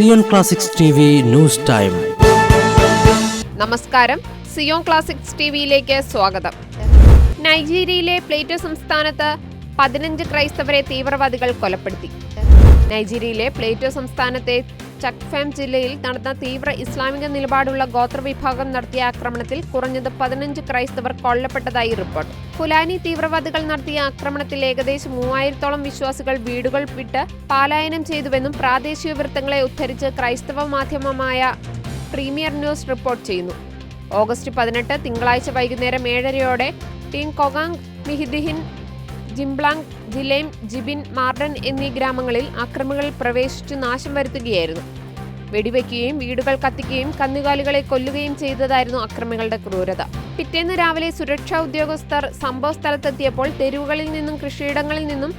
Zion classics T news time. നമസ്കാരം. Zion classics ടിവിയിലേക്ക് സ്വാഗതം. നൈജീരിയയിലെ പ്ലേറ്റോ സംസ്ഥാനത്ത് പതിനഞ്ച് ക്രൈസ്തവരെ തീവ്രവാദികൾ കൊലപ്പെടുത്തി. നൈജീരിയയിലെ പ്ലേറ്റോ സംസ്ഥാനത്തെ ചക്ഫാം ജില്ലയിൽ നടന്ന തീവ്ര ഇസ്ലാമിക നിലപാടുള്ള ഗോത്രവിഭാഗം നടത്തിയ ആക്രമണത്തിൽ കുറഞ്ഞത് പതിനഞ്ച് ക്രൈസ്തവർ കൊല്ലപ്പെട്ടതായി റിപ്പോർട്ട്. ഫുലാനി തീവ്രവാദികൾ നടത്തിയ ആക്രമണത്തിൽ ഏകദേശം മൂവായിരത്തോളം വിശ്വാസികൾ വീടുകൾ വിട്ട് പാലായനം ചെയ്തുവെന്നും പ്രാദേശിക വൃത്തങ്ങളെ ഉദ്ധരിച്ച് ക്രൈസ്തവ മാധ്യമമായ പ്രീമിയർ ന്യൂസ് റിപ്പോർട്ട് ചെയ്യുന്നു. ഓഗസ്റ്റ് പതിനെട്ട് തിങ്കളാഴ്ച വൈകുന്നേരം ഏഴരയോടെ ടീം കൊഗാങ് മിഹിദിഹിൻ ജിംബ്ലാങ് ജിലേം ജിബിൻ മാർഡൻ എന്നീ ഗ്രാമങ്ങളിൽ അക്രമികൾ പ്രവേശിച്ചു നാശം വരുത്തുകയായിരുന്നു. വെടിവെക്കുകയും വീടുകൾ കത്തിക്കുകയും കന്നുകാലികളെ കൊല്ലുകയും ചെയ്തതായിരുന്നു അക്രമികളുടെ ക്രൂരത. പിറ്റേന്ന് രാവിലെ സുരക്ഷാ ഉദ്യോഗസ്ഥർ സംഭവ സ്ഥലത്തെത്തിയപ്പോൾ തെരുവുകളിൽ നിന്നും കൃഷിയിടങ്ങളിൽ നിന്നും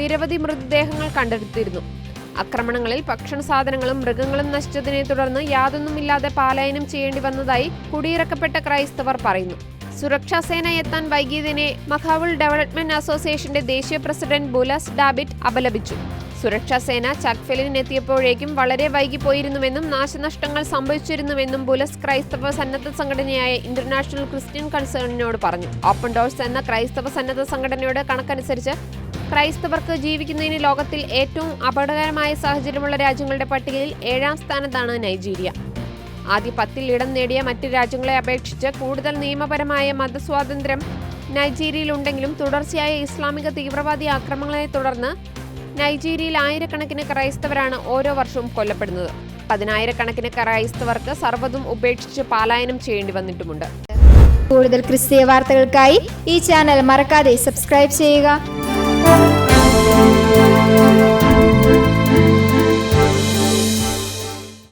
നിരവധി മൃതദേഹങ്ങൾ കണ്ടെടുത്തിരുന്നു. ആക്രമണങ്ങളിൽ ഭക്ഷണ സാധനങ്ങളും മൃഗങ്ങളും നശിച്ചതിനെ തുടർന്ന് യാതൊന്നുമില്ലാതെ പാലായനം ചെയ്യേണ്ടി വന്നതായി കുടിയിറക്കപ്പെട്ട ക്രൈസ്തവർ പറയുന്നു. സുരക്ഷാ സേന എത്താൻ വൈകിയതിനെ മഖാവുൾ ഡെവലപ്മെന്റ് അസോസിയേഷന്റെ ദേശീയ പ്രസിഡന്റ് ബുലസ് ഡാബിറ്റ് അപലപിച്ചു. സുരക്ഷാ സേന ചക്ഫലിനെത്തിയപ്പോഴേക്കും വളരെ വൈകിപ്പോയിരുന്നുവെന്നും നാശനഷ്ടങ്ങൾ സംഭവിച്ചിരുന്നുവെന്നും ബുലസ് ക്രൈസ്തവ സന്നദ്ധ സംഘടനയായ ഇന്റർനാഷണൽ ക്രിസ്ത്യൻ കൺസേണിനോട് പറഞ്ഞു. ഓപ്പൺ ഡോഴ്സ് എന്ന ക്രൈസ്തവ സന്നദ്ധ സംഘടനയുടെ കണക്കനുസരിച്ച് ക്രൈസ്തവർക്ക് ജീവിക്കുന്നതിന് ലോകത്തിൽ ഏറ്റവും അപകടകരമായ സാഹചര്യമുള്ള രാജ്യങ്ങളുടെ പട്ടികയിൽ ഏഴാം സ്ഥാനത്താണ് നൈജീരിയ. ആദ്യ പത്തിൽ ഇടം നേടിയ മറ്റ് രാജ്യങ്ങളെ അപേക്ഷിച്ച് കൂടുതൽ നിയമപരമായ മതസ്വാതന്ത്ര്യം നൈജീരിയയിലുണ്ടെങ്കിലും തുടർച്ചയായ ഇസ്ലാമിക തീവ്രവാദി ആക്രമണങ്ങളെ തുടർന്ന് നൈജീരിയയിൽ ആയിരക്കണക്കിന് ക്രൈസ്തവരാണ് ഓരോ വർഷവും കൊല്ലപ്പെടുന്നത്. പതിനായിരക്കണക്കിന് ക്രൈസ്തവർക്ക് സർവതും ഉപേക്ഷിച്ച് പലായനം ചെയ്യേണ്ടി വന്നിട്ടുമുണ്ട്. കൂടുതൽ ക്രിസ്തീയ വാർത്തകൾക്കായി ഈ ചാനൽ മറക്കാതെ സബ്സ്ക്രൈബ് ചെയ്യുക.